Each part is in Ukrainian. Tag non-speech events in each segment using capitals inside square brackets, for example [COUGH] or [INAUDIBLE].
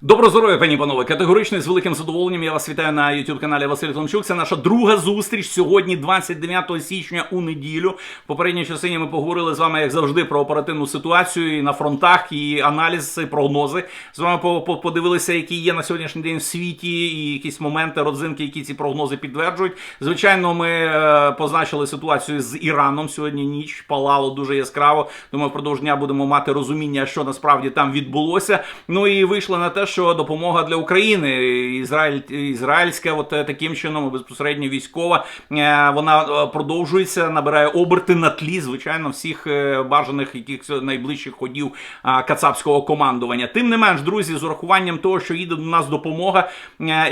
Добро здоров'я, пані панове. Категорично і з великим задоволенням я вас вітаю на youtube каналі Василь Томчук. Це наша друга зустріч сьогодні, 29 січня у неділю. В попередній частині ми поговорили з вами, як завжди, про оперативну ситуацію і на фронтах, і аналіз, прогнози. З вами по- по- подивилися, які є на сьогоднішній день в світі, і якісь моменти, родзинки, які ці прогнози підтверджують. Звичайно, ми е, позначили ситуацію з Іраном. Сьогодні ніч палало дуже яскраво. Думаю, впродовж дня будемо мати розуміння, що насправді там відбулося. Ну і вийшло на те, що допомога для України, Ізраїль, ізраїльська, от е, таким чином, безпосередньо військова, е, вона е, продовжується, набирає оберти на тлі, звичайно, всіх бажаних якихось найближчих ходів кацапського командування. Тим не менш, друзі, з урахуванням того, що їде до нас допомога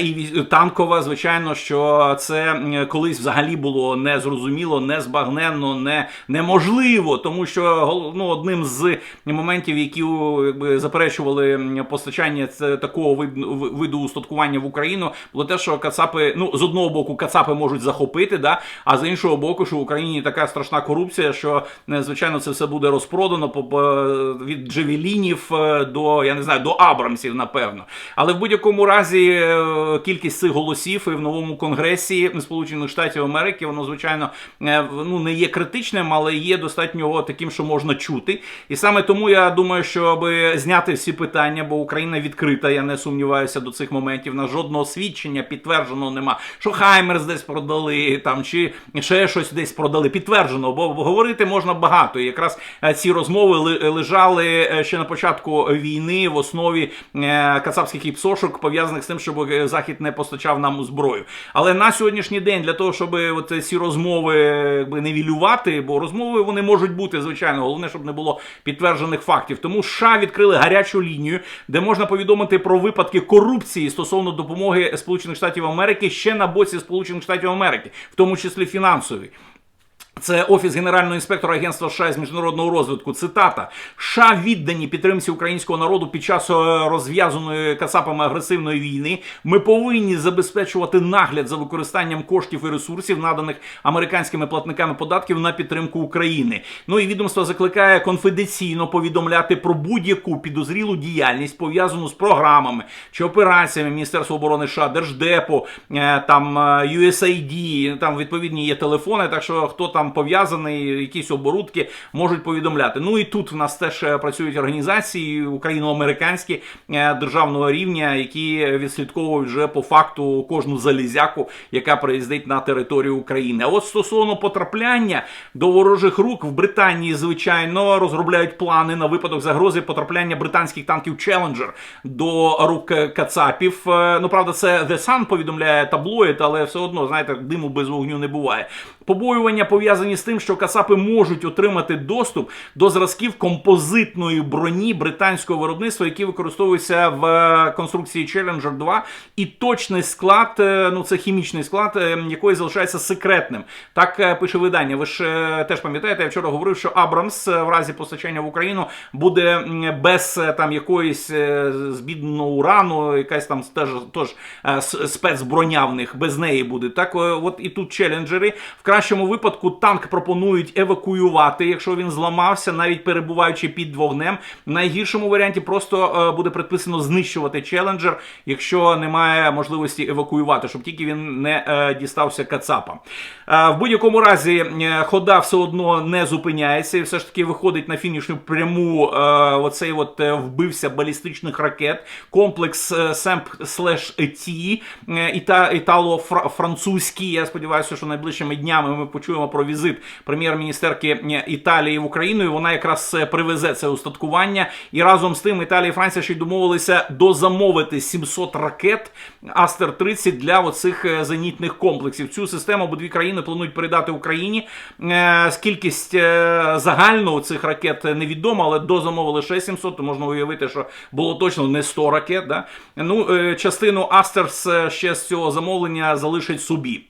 і танкова, звичайно, що це колись взагалі було незрозуміло, незбагненно, не неможливо, тому що ну, одним з моментів, які якби заперечували постачання такого вид- виду устаткування в Україну, було те, що кацапи, ну з одного боку, кацапи можуть захопити, да, а з іншого боку, що в Україні така страшна корупція, що е, звичайно це все буде розпродано від джевелінів е, до я не знаю до Абрамсів, напевно. Але в будь-якому разі е, кількість цих голосів і в новому конгресі Сполучених Штатів Америки, воно звичайно е, ну не є критичним, але є достатньо таким, що можна чути. І саме тому я думаю, щоб зняти всі питання, бо Україна відкрита, я не сумніваюся до цих моментів. На жодного свідчення підтвердженого нема, що Хаймерс десь продали там чи ще щось десь продали. Підтверджено, бо говорити можна багато. І якраз е, ці розмови лежали е, ще на початку війни в основі е, кацапських іпсошок, пов'язаних з тим, щоб захід не постачав нам зброю. Але на сьогоднішній день для того, щоб от ці розмови якби невілювати, бо розмови вони можуть бути звичайно. Головне, щоб не було підтверджених фактів. Тому США відкрили гарячу лінію, де можна повідомити про випадки корупції стосовно допомоги Сполучених Штатів Америки ще на боці Сполучених Штатів Америки, в тому числі фінансові. Це офіс генерального інспектора агентства США з міжнародного розвитку. Цитата: США віддані підтримці українського народу під час е, розв'язаної кацапами агресивної війни. Ми повинні забезпечувати нагляд за використанням коштів і ресурсів, наданих американськими платниками податків на підтримку України. Ну і відомство закликає конфіденційно повідомляти про будь-яку підозрілу діяльність пов'язану з програмами чи операціями Міністерства оборони США, Держдепу, е, там е, USAID, там відповідні є телефони. Так що хто там пов'язаний, якісь оборудки можуть повідомляти. Ну і тут в нас теж е, працюють організації україно-американські е, державного рівня, які відслідковують вже по факту кожну залізяку, яка приїздить на територію України. А от стосовно потрапляння до ворожих рук в Британії, звичайно, розробляють плани на випадок загрози потрапляння британських танків Challenger до рук кацапів. Е, Ну правда, це The Sun повідомляє таблоїд, але все одно знаєте, диму без вогню не буває. Побоювання пов'язані з тим, що кацапи можуть отримати доступ до зразків композитної броні британського виробництва, які використовуються в е, конструкції Challenger 2, і точний склад, е, ну це хімічний склад, е, якої залишається секретним. Так пише видання. Ви ж теж пам'ятаєте, я вчора говорив, що Абрамс в разі постачання в Україну буде без там якоїсь збідного урану, якась там теж спецброня в них без неї буде. Так, от і тут челенджери. В кращому випадку танк пропонують евакуювати, якщо він зламався, навіть перебуваючи під вогнем. В найгіршому варіанті просто е, буде предписано знищувати челенджер, якщо немає можливості евакуювати, щоб тільки він не е, дістався кацапам. Е, в будь-якому разі хода все одно не зупиняється і все ж таки виходить на фінішну пряму оцей от вбився балістичних ракет, комплекс Семп слеш Ті, італо-французький. Я сподіваюся, що найближчими днями ми почуємо про візит прем'єр-міністерки е, Італії в Україну. І вона якраз е, привезе це устаткування. І разом з тим Італія і Франція ще й домовилися дозамовити 700 ракет Астер 30 для оцих е, зенітних комплексів. Цю систему обидві країни планують передати Україні. Кількість е, загального цих ракет невідома, але дозамовили ще 700, то можна уявити, що було точно не 100 ракет. Да? Ну, частину Астерс ще з цього замовлення залишить собі.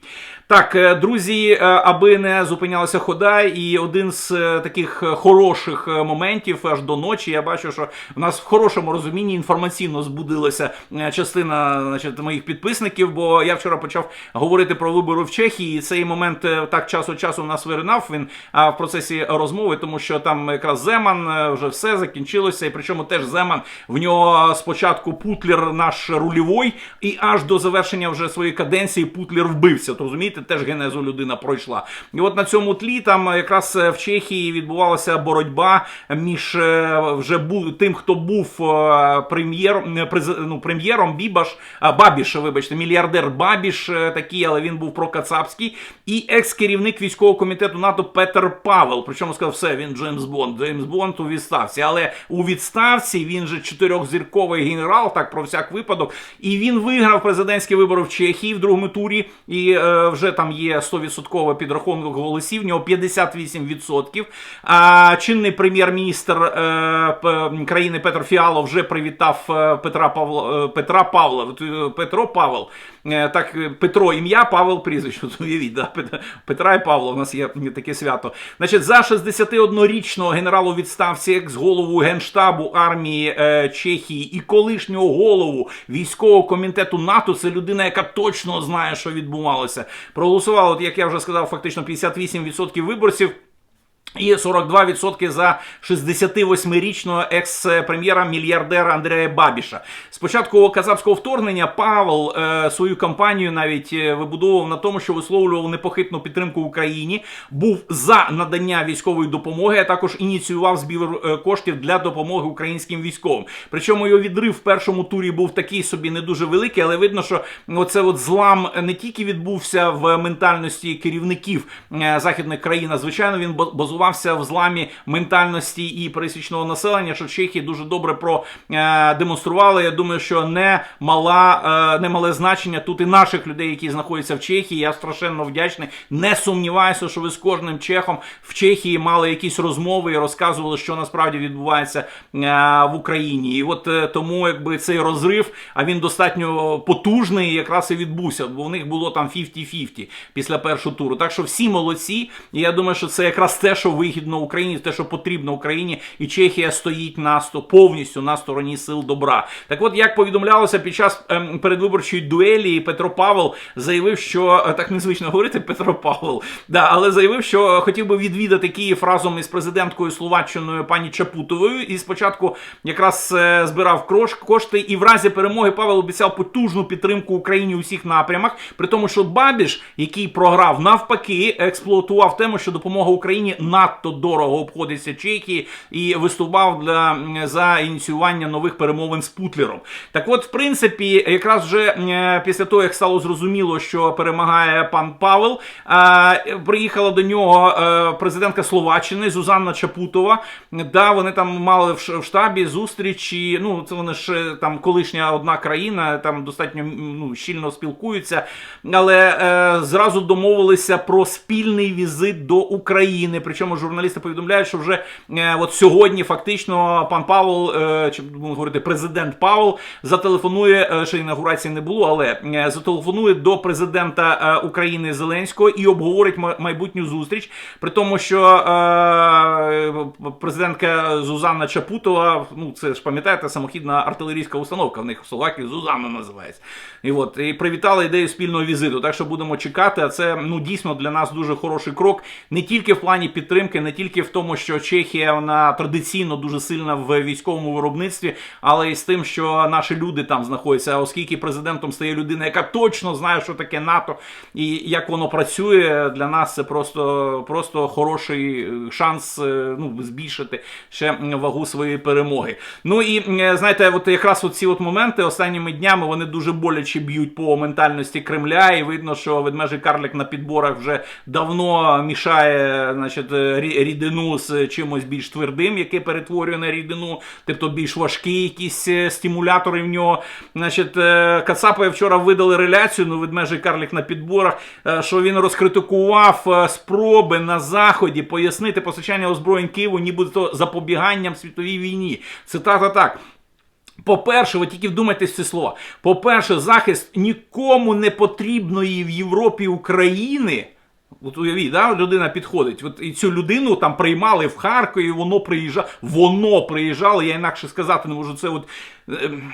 Так, е, друзі, аби не зупинялася хода, і один з е, таких е, хороших е, моментів аж до ночі, я бачу, що в нас в хорошому розумінні інформаційно збудилася е, частина значить, моїх підписників, бо я вчора почав говорити про вибори в Чехії, і цей момент е, так час від часу в нас виринав він в процесі розмови, тому що там якраз Земан е, вже все закінчилося, і причому теж Земан в нього спочатку Путлер наш рульовий, і аж до завершення вже своєї каденції Путлер вбився. То розумієте, теж генезу людина пройшла. І от на цьому тлі там якраз е, в Чехії відбувалася боротьба між е, вже тим, хто був е, прем'єром, е, ну, прем'єром Бібаш, Бабіш, вибачте, мільярдер Бабіш е, такий, але він був прокацапський, і екс-керівник військового комітету НАТО Петер Павел. Причому сказав, все, він Джеймс Бонд. Джеймс Бонд у відставці. Але у відставці він же чотирьохзірковий генерал, так про всяк випадок. І він виграв президентські вибори в Чехії в другому турі. І е, вже там є 100% підрахунок голосів. В нього 58%. А чинний прем'єр-міністр е, країни Петр Фіало вже привітав е, Петра Павла е, Петра Павла. Петро Павел. Так, Петро ім'я, Павел прізвище. [LAUGHS] Уявіть, да? Петра і Павла. У нас є таке свято. Значить, за 61-річного генералу відставці, екс-голову генштабу армії Чехії і колишнього голову військового комітету НАТО. Це людина, яка точно знає, що відбувалося. Проголосувало, от, як я вже сказав, фактично 58% виборців. І 42% за 68-річного екс-прем'єра мільярдера Андрея Бабіша. Спочатку казахського вторгнення Павел е, свою кампанію навіть е, вибудовував на тому, що висловлював непохитну підтримку Україні, був за надання військової допомоги, а також ініціював збір е, коштів для допомоги українським військовим. Причому його відрив в першому турі був такий собі не дуже великий, але видно, що оце от злам не тільки відбувся в ментальності керівників е, західних країн, а звичайно, він бо- базувався в зламі ментальності і пересічного населення, що Чехії дуже добре продемонстрували. Я думаю, що не мала е, не мале значення тут і наших людей, які знаходяться в Чехії. Я страшенно вдячний. Не сумніваюся, що ви з кожним чехом в Чехії мали якісь розмови і розказували, що насправді відбувається е, в Україні. І от е, тому, якби цей розрив, а він достатньо потужний, якраз і відбувся, бо в них було там 50-50 після першого туру. Так що всі молодці. І я думаю, що це якраз те, що вигідно Україні, те, що потрібно Україні, і Чехія стоїть на повністю на стороні сил добра. Так от, як повідомлялося під час ем, передвиборчої дуелі, Петро Павел заявив, що е, так незвично говорити Петро Павел, да, але заявив, що хотів би відвідати Київ разом із президенткою Словаччиною пані Чапутовою. І спочатку якраз е, збирав кошти, і в разі перемоги Павел обіцяв потужну підтримку Україні у всіх напрямах. При тому, що Бабіш, який програв, навпаки, експлуатував тему, що допомога Україні надто дорого обходиться Чехії, і виступав для за ініціювання нових перемовин з Путлером. Так, от, в принципі, якраз вже після того, як стало зрозуміло, що перемагає пан Павел, приїхала до нього е, президентка Словаччини Зузанна Чапутова. Да, вони там мали в штабі зустрічі. Ну, це вони ж е, там колишня одна країна, там достатньо ну, щільно спілкуються, але е, зразу домовилися про спільний візит до України. Причому журналісти повідомляють, що вже е, от сьогодні фактично пан Павел, е, чи будемо говорити, президент Павел зателефонує, е, ще інаугурації не було, але е, зателефонує до президента е, України Зеленського і обговорить майбутню зустріч. При тому, що е, президентка Зузанна Чапутова, ну це ж пам'ятаєте, самохідна артилерійська установка в них в Словакії Зузанна називається. І от і привітали ідею спільного візиту. Так що будемо чекати. А це ну дійсно для нас дуже хороший крок, не тільки в плані підтримки, не тільки в тому, що Чехія вона традиційно дуже сильна в військовому виробництві, але і з тим, що наші люди там знаходяться. Оскільки президентом стає людина, яка точно знає, що таке НАТО і як воно працює, для нас це просто, просто хороший шанс е, ну, збільшити ще вагу своєї перемоги. Ну і е, знаєте, от якраз ці от моменти останніми днями вони дуже боляче б'ють по ментальності Кремля, і видно, що ведмежий карлик на підборах вже давно мішає значить, е, рідину з чимось більш твердим, яке перетворює на рідину, тобто більш важкі якісь е, стимулятори в нього. Значить, е, Кацапа вчора видали реляцію, ну ведмежий карлик на підборах, е, що він розкритикував спроби на заході пояснити постачання озброєнь Києву, нібито запобіганням світовій війні. Цитата так. По-перше, ви тільки вдумайтесь в ці слова. По-перше, захист нікому не потрібної в Європі України. От уявіть, да, людина підходить. От і цю людину там приймали в Харкові, воно приїжджало, воно приїжджало, я інакше сказати не можу. Це от. ем,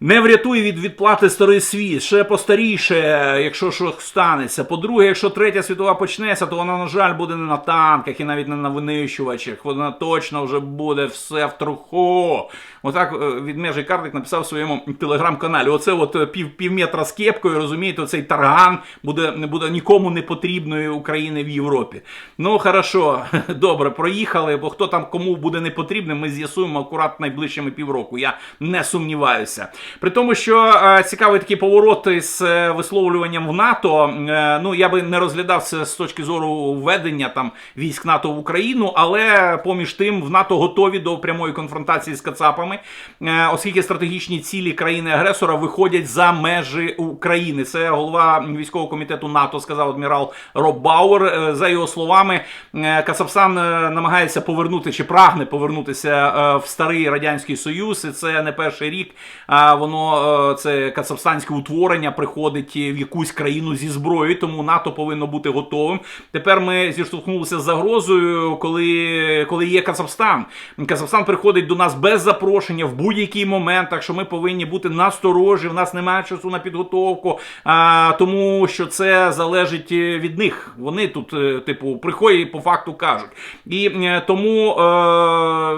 не врятує від відплати старий світ, ще постаріше, якщо що станеться. По-друге, якщо третя світова почнеться, то вона, на жаль, буде не на танках і навіть не на винищувачах. Вона точно вже буде все в труху. Отак е, відмежий Карлик написав в своєму телеграм-каналі. Оце от е, пів, пів з кепкою, розумієте, оцей тарган буде, не буде нікому не потрібної України в Європі. Ну, хорошо, [LAUGHS] добре, проїхали, бо хто там кому буде не потрібним, ми з'ясуємо акурат найближчими півроку. Я не сумніваюся. При тому, що е, цікавий такий поворот із висловлюванням в НАТО. Ну я би не розглядав це з точки зору введення там військ НАТО в Україну, але поміж тим в НАТО готові до прямої конфронтації з Кацапами, е, оскільки стратегічні цілі країни-агресора виходять за межі України. Це голова військового комітету НАТО сказав адмірал Роб Бауер. Е, За його словами, е, е, намагається повернути чи прагне повернутися в старий радянський союз. І це не перший рік. Воно це кацапстанське утворення приходить в якусь країну зі зброєю, тому НАТО повинно бути готовим. Тепер ми зіштовхнулися з загрозою, коли, коли є Кацапстан. Казахстан приходить до нас без запрошення в будь-який момент, так що ми повинні бути насторожі. В нас немає часу на підготовку, а, тому що це залежить е, від них. Вони тут, е, типу, приходять і по факту кажуть. І е, тому е,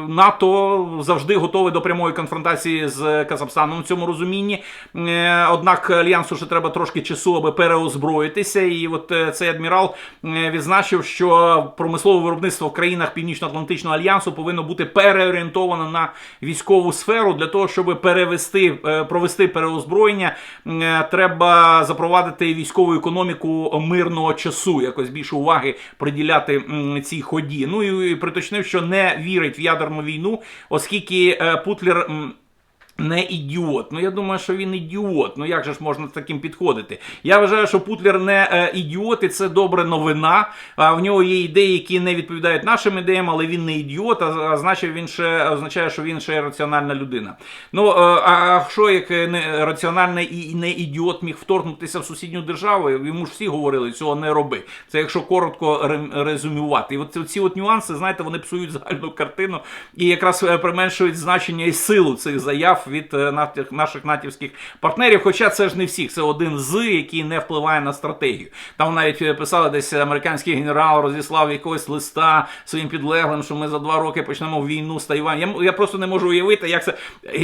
НАТО завжди готове до прямої конфронтації з Казахстаном в цьому розумінні. Е, однак альянсу ще треба трошки часу, аби переозброїтися. І от цей адмірал відзначив, що промислове виробництво в країнах Північно-Атлантичного альянсу повинно бути переорієнтовано на військову сферу для того, щоб перевести, е, провести переозброєння. е, Треба запровадити військову економіку мирного часу, якось більше уваги приділяти цій ході. Ну і приточнив, що не вірить в ядерну війну, оскільки е, Путлер. Не ідіот. Ну я думаю, що він ідіот. Ну як же ж можна таким підходити? Я вважаю, що Путлер не е, ідіот, і це добра новина. А в нього є ідеї, які не відповідають нашим ідеям, але він не ідіот, а, а значить він ще означає, що він ще раціональна людина. Ну е, а що як не раціональний і не ідіот міг вторгнутися в сусідню державу? Йому ж всі говорили, цього не роби. Це якщо коротко резюмувати. І от ці от нюанси, знаєте, вони псують загальну картину і якраз е, применшують значення і силу цих заяв від е, наших натівських партнерів. Хоча це ж не всіх, це один з, який не впливає на стратегію. Там навіть е, писали десь американський генерал розіслав якогось листа своїм підлеглим, що ми за два роки почнемо війну з Тайванем. Я, я просто не можу уявити, як це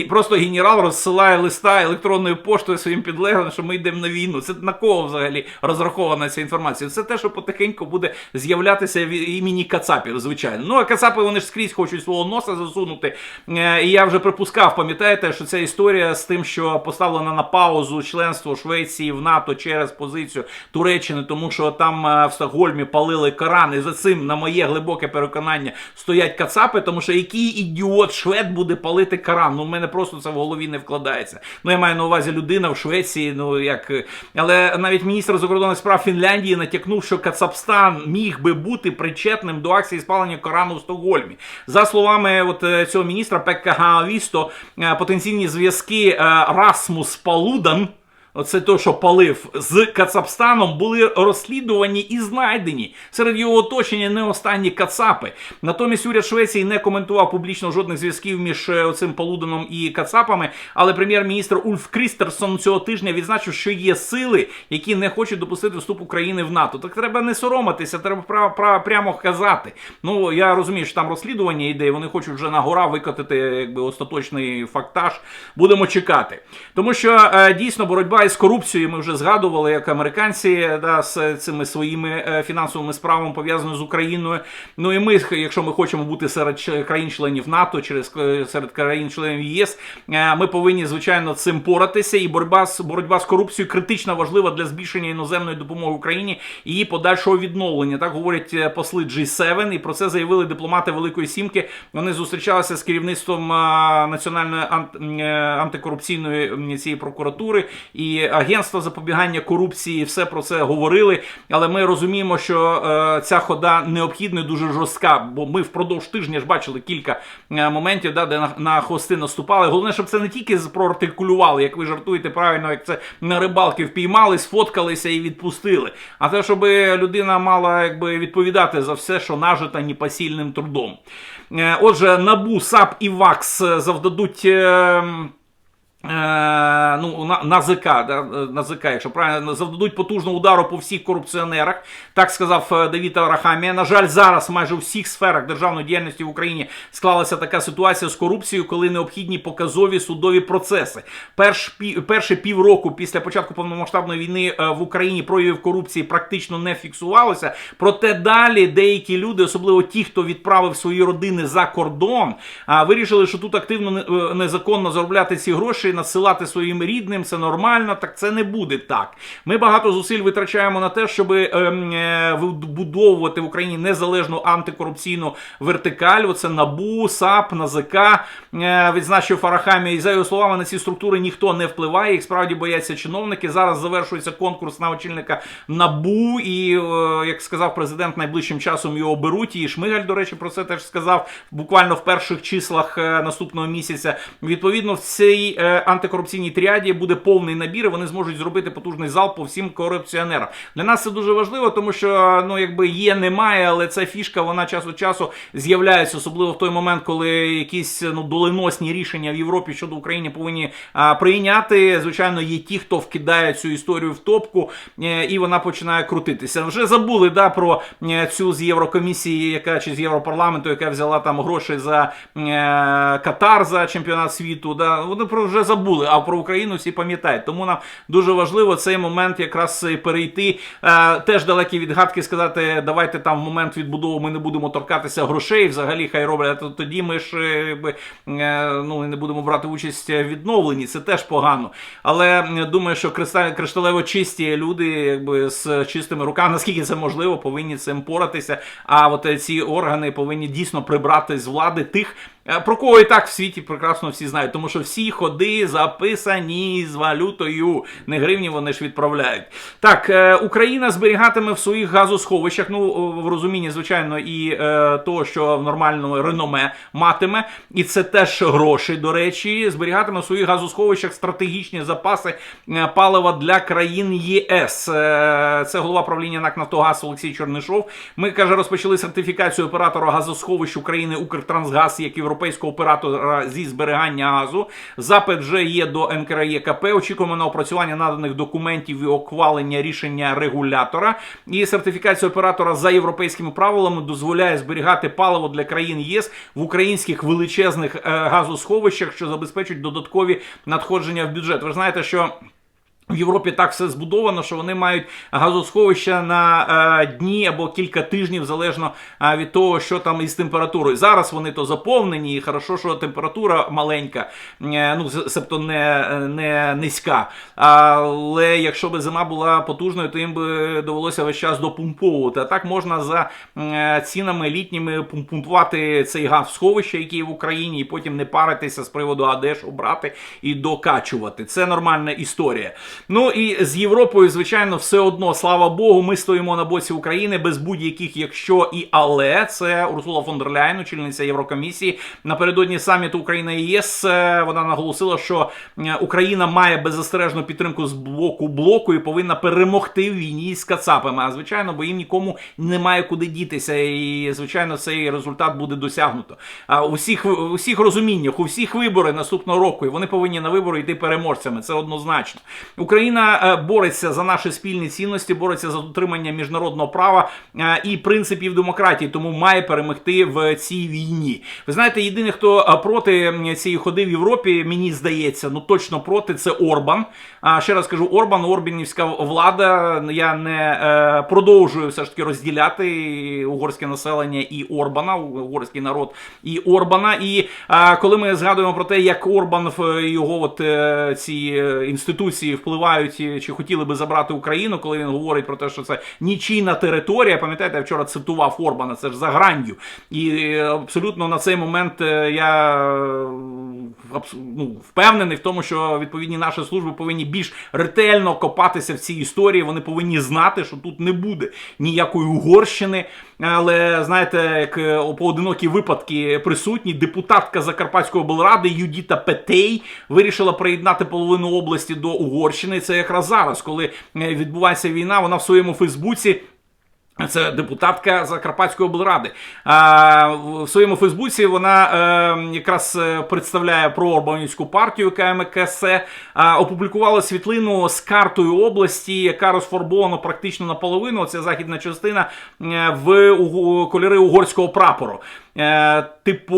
просто генерал розсилає листа електронною поштою своїм підлеглим, що ми йдемо на війну. Це на кого взагалі розрахована ця інформація? Це те, що потихеньку буде з'являтися в імені Кацапів, звичайно. Ну а Кацапи вони ж скрізь хочуть свого носа засунути. Е, І я вже припускав, пам'ятаєте, що ця історія з тим, що поставлено на паузу членство Швеції в НАТО через позицію Туреччини, тому що там е, в Стокгольмі палили Коран, і за цим, на моє глибоке переконання, стоять Кацапи, тому що який ідіот швед буде палити Коран? Ну, в мене просто це в голові не вкладається. Ну, я маю на увазі людина в Швеції, ну як. е, Але навіть міністр закордонних справ Фінляндії натякнув, що Кацапстан міг би бути причетним до акції спалення Корану в Стокгольмі. За словами от е, цього міністра Пекка Гаавісто, е, потенційні зв'язки е, Расмус Палудан. Оце то, що палив з Кацапстаном, були розслідувані і знайдені серед його оточення не останні Кацапи. Натомість уряд Швеції не коментував публічно жодних зв'язків між е, цим Полуденом і Кацапами. Але прем'єр-міністр Ульф Крістерсон цього тижня відзначив, що є сили, які не хочуть допустити вступ України в НАТО. Так треба не соромитися, треба прямо казати. Ну я розумію, що там розслідування йде, і вони хочуть вже на гора викотити якби остаточний фактаж. Будемо чекати. Тому що е, дійсно боротьба із корупцією ми вже згадували, як американці да, з цими своїми е, фінансовими справами пов'язаними з Україною. Ну і ми, якщо ми хочемо бути серед країн-членів НАТО, через е, серед країн-членів ЄС, е, ми повинні звичайно цим поратися. І боротьба з боротьба з корупцією критично важлива для збільшення іноземної допомоги Україні і її подальшого відновлення. Так говорять посли G7, і про це заявили дипломати Великої Сімки. Вони зустрічалися з керівництвом національної ант- антикорупційної цієї прокуратури і агентство запобігання корупції все про це говорили. Але ми розуміємо, що е, ця хода необхідна і дуже жорстка, бо ми впродовж тижня ж бачили кілька е, моментів, да, де на, на хвости наступали. Головне, щоб це не тільки проартикулювали, як ви жартуєте правильно, як це на рибалки впіймали, сфоткалися і відпустили. А те, щоб людина мала якби відповідати за все, що нажита непосильним трудом. Е, Отже, Набу, САП і ВАКС завдадуть. Е, ну, на, на ЗК, да, на ЗК, якщо правильно завдадуть потужного удару по всіх корупціонерах, так сказав е, Давід Арахамія. На жаль, зараз майже у всіх сферах державної діяльності в Україні склалася така ситуація з корупцією, коли необхідні показові судові процеси. Перш, перші півроку після початку повномасштабної війни е, в Україні проявів корупції практично не фіксувалося. Проте далі деякі люди, особливо ті, хто відправив свої родини за кордон, вирішили, що тут активно е, незаконно заробляти ці гроші, насилати своїм рідним. Це нормально. Так це не буде так. Ми багато зусиль витрачаємо на те, щоб ем, е, вбудовувати в Україні незалежну антикорупційну вертикаль. Оце НАБУ, САП, НАЗК. Е, Відзначив Фарахамі. І за його словами, на ці структури ніхто не впливає. Їх справді бояться чиновники. Зараз завершується конкурс на очільника НАБУ. І, е, як сказав президент, найближчим часом його беруть. І Шмигаль, до речі, про це теж сказав буквально в перших числах е, наступного місяця. Відповідно, в цій е, антикорупційній тріаді буде повний набір. і Вони зможуть зробити потужний зал по всім корупціонерам. Для нас це дуже важливо, тому що ну якби є, немає, але ця фішка вона час від часу з'являється, особливо в той момент, коли якісь ну доленосні рішення в Європі щодо України повинні а, прийняти. Звичайно, є ті, хто вкидає цю історію в топку, е, і вона починає крутитися. Вже забули да про е, цю з Єврокомісії, яка чи з Європарламенту, яка взяла там гроші за е, Катар за чемпіонат світу. Да, вони про вже забули, а про Україну всі пам'ятають. Тому нам дуже важливо цей момент якраз перейти. Е, теж далекі від гадки сказати, давайте там в момент відбудови ми не будемо торкатися грошей. Взагалі хай роблять. а то Тоді ми ж е, е, ну, не будемо брати участь в відновленні. Це теж погано. Але думаю, що кришталево чисті люди, якби з чистими руками, [LAUGHS] наскільки це можливо, повинні цим поратися. А от ці органи повинні дійсно прибрати з влади тих. Е, Про кого і так в світі прекрасно всі знають, тому що всі ходи записані з валютою, не гривні вони ж відправляють. Так, е, Україна зберігатиме в своїх газосховищах, ну в розумінні, звичайно, і е, того, що в нормальному реноме матиме, і це теж гроші, до речі, зберігатиме в своїх газосховищах стратегічні запаси е, палива для країн ЄС. Це голова правління НАК «Нафтогаз» Олексій Чернишов. Ми каже, розпочали сертифікацію оператора газосховищ України Укртрансгаз як європейського оператора зі зберігання газу. Запит вже є до НКРЄКП. Очікуємо на опрацювання наданих документів і ухвалення рішення регулятора. І сертифікація оператора за європейськими правилами дозволяє зберігати паливо для країн ЄС в українських величезних е, газосховищах, що забезпечують додаткові надходження в бюджет. Ви ж знаєте, що. В Європі так все збудовано, що вони мають газосховища на е, дні або кілька тижнів, залежно е, від того, що там із температурою. Зараз вони то заповнені, і хорошо, що температура маленька, е, ну себто не, не низька. Але якщо б зима була потужною, то їм би довелося весь час допумповувати. А так можна за е, цінами літніми пумпувати цей газ в сховище, який в Україні, і потім не паритися з приводу а де обрати і докачувати. Це нормальна історія. Ну і з Європою, звичайно, все одно, слава Богу, ми стоїмо на боці України без будь-яких якщо і але. Це Урсула фон дер Ляйн, очільниця Єврокомісії. Напередодні саміту Україна і ЄС е, вона наголосила, що е, Україна має беззастережну підтримку з боку блоку і повинна перемогти в війні з Кацапами. А звичайно, бо їм нікому немає куди дітися, і звичайно, цей результат буде досягнуто. А у всіх у всіх розуміннях, у всіх вибори наступного року, і вони повинні на вибори йти переможцями. Це однозначно. Україна е, бореться за наші спільні цінності, бореться за дотримання міжнародного права е, і принципів демократії, тому має перемогти в цій війні. Ви знаєте, єдиний, хто е, проти цієї ходи в Європі, мені здається, ну точно проти, це Орбан. Ще раз кажу, Орбан, Орбанівська влада. Я не продовжую все ж таки розділяти угорське населення і Орбана, угорський народ і Орбана. І коли ми згадуємо про те, як Орбан в його от ці інституції впливають чи хотіли би забрати Україну, коли він говорить про те, що це нічийна територія. Пам'ятаєте, я вчора цитував Орбана, це ж за гранню. І е, абсолютно на цей момент е, я е, ну, впевнений в тому, що відповідні наші служби повинні більш ретельно копатися в цій історії. Вони повинні знати, що тут не буде ніякої Угорщини. Але знаєте, як е, поодинокі випадки присутні, депутатка Закарпатської облради Юдіта Петей вирішила приєднати половину області до Угорщини. Це якраз зараз, коли е, відбувається війна, вона в своєму Фейсбуці. Це депутатка Закарпатської облради. А, в своєму Фейсбуці вона е, якраз е, представляє проорбанівську партію КМКС, а, опублікувала світлину з картою області, яка розфарбована практично наполовину. Це західна частина е, в угу- кольори угорського прапору. Е, типу,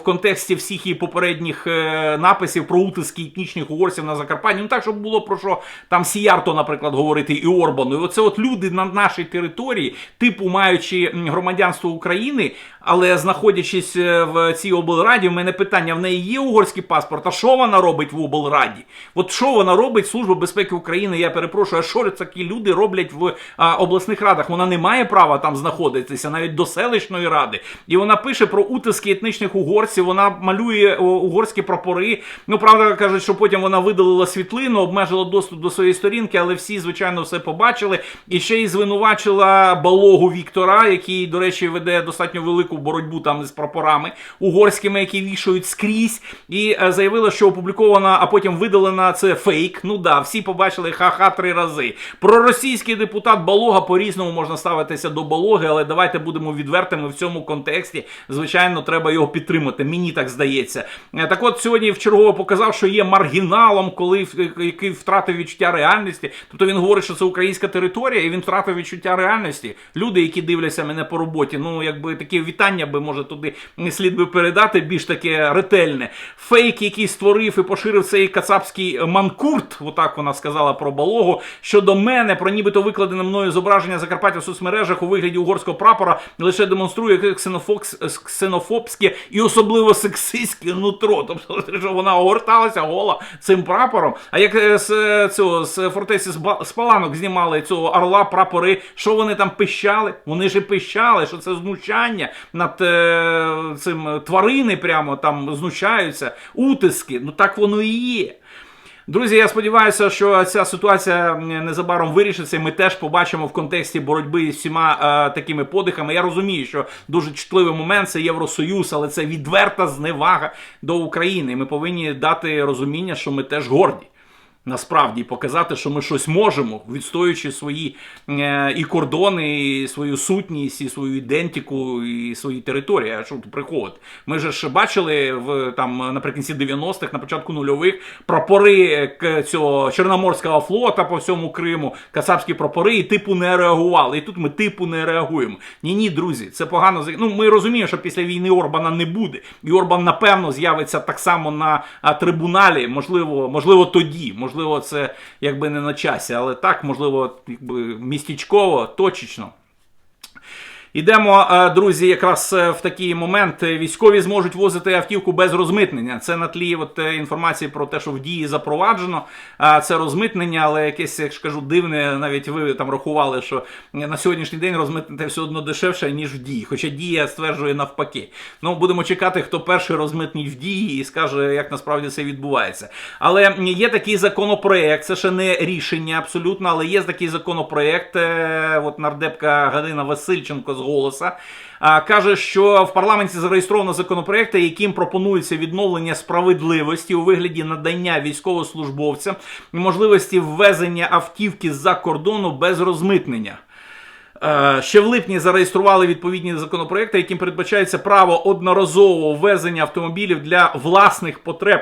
в контексті всіх її попередніх е, написів про утиски етнічних угорців на Закарпатті. Ну так, щоб було про що там Сіярто, наприклад, говорити і Орбану. І оце от люди на нашій території, типу маючи громадянство України, але знаходячись е, в цій облраді, в мене питання: в неї є угорський паспорт. А що вона робить в облраді? От що вона робить? Служба безпеки України? Я перепрошую, а що такі люди роблять в обласних радах? Вона не має права там знаходитися, навіть до селищної ради. І вона пише про утиски етнічних угорців. Вона малює угорські прапори. Ну правда кажуть, що потім вона видалила світлину, обмежила доступ до своєї сторінки, але всі, звичайно, все побачили. І ще й звинувачила балогу Віктора, який, до речі, веде достатньо велику боротьбу там з прапорами угорськими, які вішають скрізь, і е, заявила, що опублікована, а потім видалена це фейк. Ну да, всі побачили ха-ха три рази. Проросійський депутат Балога по-різному можна ставитися до Балоги, але давайте будемо відвертими в цьому контексті. Звичайно, треба його підтримати. Мені так здається. Е, Так от сьогодні вчергово показав, що є маргіналом, коли який втратив відчуття реальності. Тобто він говорить, що це українська територія, і він втратив відчуття реальності. Люди, які дивляться мене по роботі, ну якби таке вітання би може туди не слід би передати, більш таке ретельне. Фейк, який створив і поширив цей кацапський манкурт, отак вона сказала про балогу. Щодо мене, про нібито викладене мною зображення Закарпаття в соцмережах у вигляді угорського прапора лише демонструє яке ксенофокс- ксенофобське і особливо сексистське нутро. Тобто, [LAUGHS] що вона огорталася гола цим прапором. А як е, з е, цього з фортеці з, паланок знімали цього орла прапори, що вони там пищали? Вони ж і пищали, що це знущання над е, цим тварини, прямо там знущаються, утиски. Ну так воно і є. Друзі, я сподіваюся, що ця ситуація незабаром вирішиться. і Ми теж побачимо в контексті боротьби з всіма е, такими подихами. Я розумію, що дуже чутливий момент це Євросоюз, але це відверта зневага до України. Ми повинні дати розуміння, що ми теж горді. Насправді показати, що ми щось можемо, відстоюючи свої е, і кордони, і свою сутність, і свою ідентику, і свої території. А що тут приховувати? Ми же ж бачили в там наприкінці 90-х, на початку нульових прапори е, цього Чорноморського флота по всьому Криму, кацапські прапори, і типу не реагували. І тут ми типу не реагуємо. Ні, ні, друзі, це погано. Ну ми розуміємо, що після війни Орбана не буде, і Орбан напевно з'явиться так само на трибуналі. Можливо, можливо, тоді. Можливо, це якби не на часі, але так, можливо, якби містічково, точечно. Ідемо, е, друзі, якраз е, в такий момент Е, військові зможуть возити автівку без розмитнення. Це на тлі от, інформації про те, що в дії запроваджено це розмитнення, але якесь, як ж кажу, дивне. Навіть ви там рахували, що на сьогоднішній день розмитнити все одно дешевше, ніж в дії. Хоча дія стверджує навпаки. Ну, будемо чекати, хто перший розмитнить в дії і скаже, як насправді це відбувається. Але є такий законопроект, це ще не рішення абсолютно, але є такий законопроект. От нардепка Галина Васильченко з голоса. Каже, що в парламенті зареєстровано законопроекти, яким пропонується відновлення справедливості у вигляді надання військовослужбовцям можливості ввезення автівки з-за кордону без розмитнення. Е, Ще в липні зареєстрували відповідні законопроекти, яким передбачається право одноразового ввезення автомобілів для власних потреб.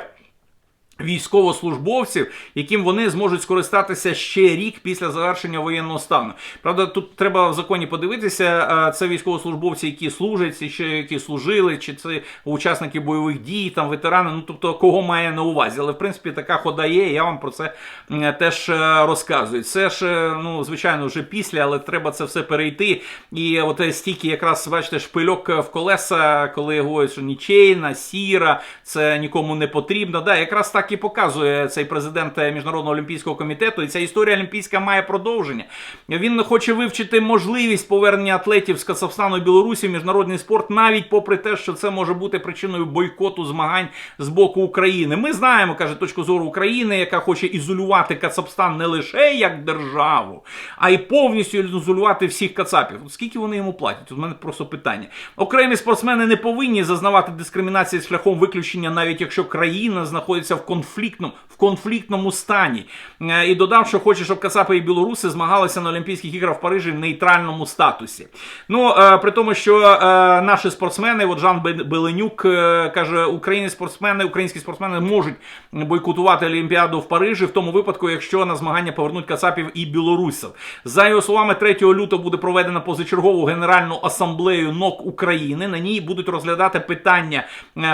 Військовослужбовців, яким вони зможуть скористатися ще рік після завершення воєнного стану. Правда, тут треба в законі подивитися. Це військовослужбовці, які служать, чи які служили, чи це учасники бойових дій, там ветерани. Ну тобто, кого має на увазі. Але в принципі така хода є. Я вам про це теж е, розказую. Це ж е, ну звичайно вже після, але треба це все перейти. І от стільки якраз бачите шпильок в колеса, коли говорять, що нічейна, сіра, це нікому не потрібно. Да, якраз так так і показує цей президент е, міжнародного олімпійського комітету. І ця історія олімпійська має продовження. Він хоче вивчити можливість повернення атлетів з Казахстану і Білорусі в міжнародний спорт, навіть попри те, що це може бути причиною бойкоту змагань з боку України. Ми знаємо, каже точку зору України, яка хоче ізолювати Кацапстан не лише як державу, а й повністю ізолювати всіх кацапів. Скільки вони йому платять? У мене просто питання. Окремі спортсмени не повинні зазнавати дискримінації шляхом виключення, навіть якщо країна знаходиться в конфліктному в конфліктному стані. Е, І додав, що хоче, щоб кацапи і білоруси змагалися на Олімпійських іграх в Парижі в нейтральному статусі. Ну е, при тому, що е, наші спортсмени, от Жан Бе- Беленюк каже, українські спортсмени, українські спортсмени можуть бойкотувати Олімпіаду в Парижі в тому випадку, якщо на змагання повернуть кацапів і білорусів. За його словами, 3 лютого буде проведена позачергову генеральну асамблею НОК України. На ній будуть розглядати питання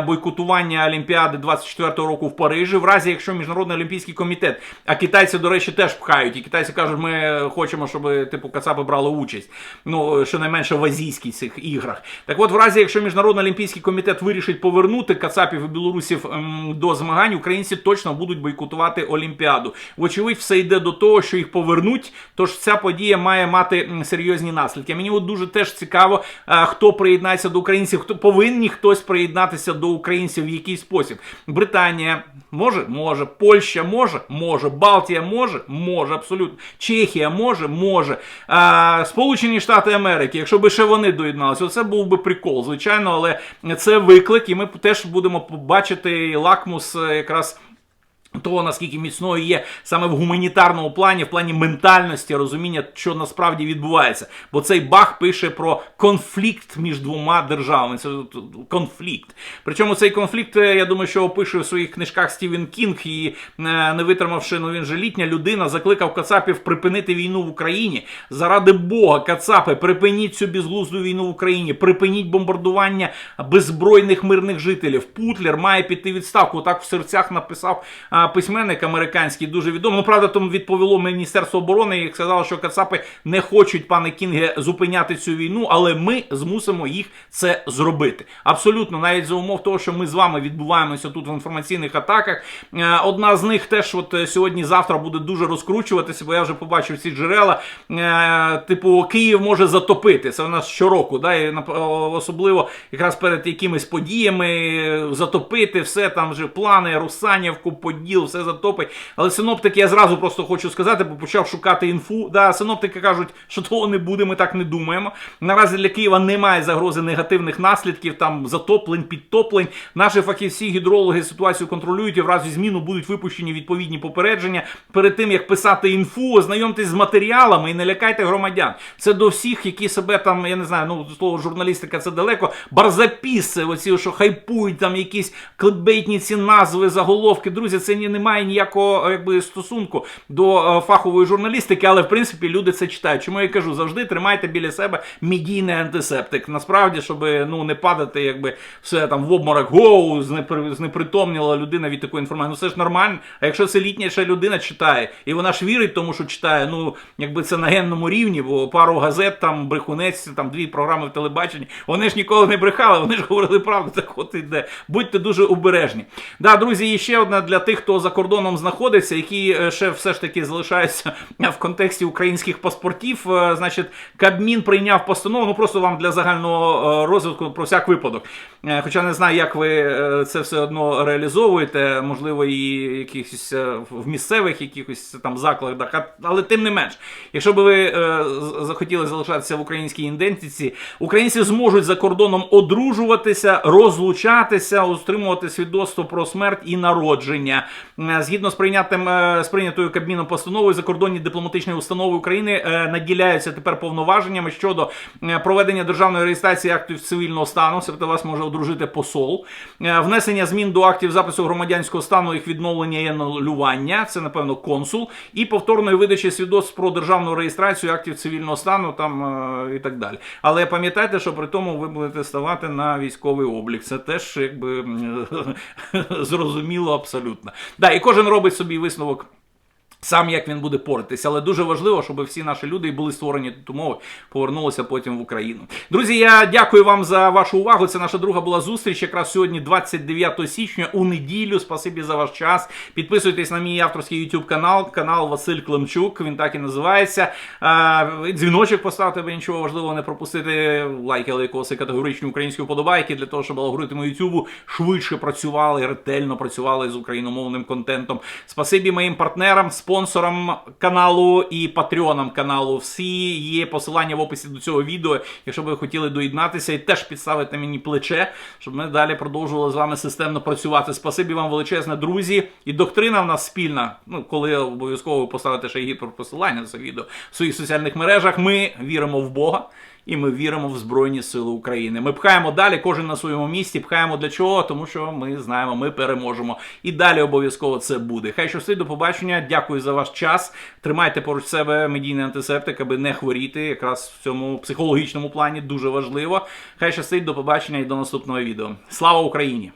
бойкотування Олімпіади 24-го року в Парижі, в разі якщо міжнародний олімпійський комітет, а китайці, до речі, теж пхають. І китайці кажуть, ми хочемо, щоб типу кацапи брали участь. Ну щонайменше в азійських цих іграх. Так от, в разі, якщо міжнародний олімпійський комітет вирішить повернути кацапів і білорусів ем, до змагань, українці точно будуть бойкотувати Олімпіаду. Вочевидь, все йде до того, що їх повернуть. Тож ця подія має мати серйозні наслідки. Мені от дуже теж цікаво, е, хто приєднається до українців, хто повинні хтось приєднатися до українців в якийсь спосіб. Британія може, може, Польща може, може, Балтія може, може, абсолютно. Чехія може, може. А, Сполучені Штати Америки, якщо би ще вони доєдналися, це був би прикол, звичайно, але це виклик, і ми теж будемо побачити лакмус е, якраз. Того, наскільки міцною є саме в гуманітарному плані, в плані ментальності, розуміння, що насправді відбувається. Бо цей Бах пише про конфлікт між двома державами. Це конфлікт. Причому цей конфлікт, е, я думаю, що опише в своїх книжках Стівен Кінг і е, не витримавши, ну він же літня людина, закликав Кацапів припинити війну в Україні. Заради Бога, Кацапи, припиніть цю безглузду війну в Україні, припиніть бомбардування беззбройних мирних жителів. Путлер має піти відставку. Так в серцях написав а, письменник американський, дуже відомий. Ну, правда, тому відповіло Міністерство оборони і сказало, що Кацапи не хочуть, пане Кінге, зупиняти цю війну, але ми змусимо їх це зробити. Абсолютно, навіть за умов того, що ми з вами відбуваємося тут в інформаційних атаках. Е, Одна з них теж от е, сьогодні-завтра буде дуже розкручуватися, бо я вже побачив ці джерела. Е, Типу, Київ може затопити. Це у нас щороку, да, і особливо якраз перед якимись подіями затопити все там вже плани, Русанівку, Поділ, все затопить. Але синоптики, я зразу просто хочу сказати, бо почав шукати інфу. Да, синоптики кажуть, що того не буде, ми так не думаємо. Наразі для Києва немає загрози негативних наслідків, там затоплень, підтоплень. Наші фахівці гідрологи ситуацію контролюють і в разі зміну будуть випущені відповідні попередження. Перед тим як писати інфу, ознайомтесь з матеріалами і не лякайте громадян. Це до всіх, які себе там, я не знаю, ну слово журналістика це далеко. Барзапіси, оці, що хайпують там якісь кликбейтні ці назви, заголовки. Друзі, це ні, не має ніякого якби стосунку до е, фахової журналістики, але в принципі люди це читають. Чому я кажу, завжди тримайте біля себе медійний антисептик. Насправді, щоб ну не падати, якби все там в обморок гоу, знепри- знепритомніла людина від такої інформації. Ну це ж нормально. А якщо це літніша людина читає, і вона ж вірить тому, що читає, ну якби це на генному рівні, бо пару газет, там брехунець, там дві програми в телебаченні, вони ж ніколи не брехали, вони ж говорили правду, так от іде. Будьте дуже обережні. Да, друзі, і ще одна для тих, хто за кордоном знаходиться, які е, ще все ж таки залишаються в контексті українських паспортів. Е, Значить, Кабмін прийняв постанову, ну просто вам для загального е, розвитку про всяк випадок. Е, Хоча не знаю, як ви е, це все одно реалізовуєте, можливо, і якихось е, в місцевих якихось там закладах, але тим не менш, якщо би ви е, захотіли залишатися в українській ідентиці, українці зможуть за кордоном одружуватися, розлучатися, отримувати свідоцтво про смерть і народження. Е, Згідно з прийнятим е, з прийнятою Кабміном постановою, закордонні дипломатичні установи України е, наділяються тепер повноваженнями щодо проведення державної реєстрації актів цивільного стану. Тобто вас може одружити посол, внесення змін до актів запису громадянського стану, їх відновлення і анулювання. Це напевно консул, і повторної видачі свідоцтв про державну реєстрацію актів цивільного стану там і так далі. Але пам'ятайте, що при тому ви будете ставати на військовий облік. Це теж якби [LAUGHS] зрозуміло абсолютно. Да, і кожен робить собі висновок Сам як він буде поратися, але дуже важливо, щоб всі наші люди були створені тут умови, повернулися потім в Україну. Друзі, я дякую вам за вашу увагу. Це наша друга була зустріч. Якраз сьогодні, 29 січня, у неділю. Спасибі за ваш час. Підписуйтесь на мій авторський YouTube канал, канал Василь Климчук. Він так і називається. Дзвіночок поставте, аби нічого важливого не пропустити. Лайки, лайкоси, категоричні українські вподобайки для того, щоб алгоритми YouTube швидше працювали, ретельно працювали з україномовним контентом. Спасибі моїм партнерам, спонсорам каналу і патреонам каналу. Всі є посилання в описі до цього відео, якщо ви хотіли доєднатися і теж підставити мені плече, щоб ми далі продовжували з вами системно працювати. Спасибі вам величезне, друзі. І доктрина в нас спільна. Ну, коли обов'язково ви поставите ще гіперпосилання на це відео в своїх соціальних мережах. Ми віримо в Бога. І ми віримо в Збройні Сили України. Ми пхаємо далі, кожен на своєму місці. Пхаємо для чого? Тому що ми знаємо, ми переможемо. І далі обов'язково це буде. Хай щастить, до побачення. Дякую за ваш час. Тримайте поруч себе медійний антисептик, аби не хворіти. Якраз в цьому психологічному плані дуже важливо. Хай щастить, до побачення і до наступного відео. Слава Україні!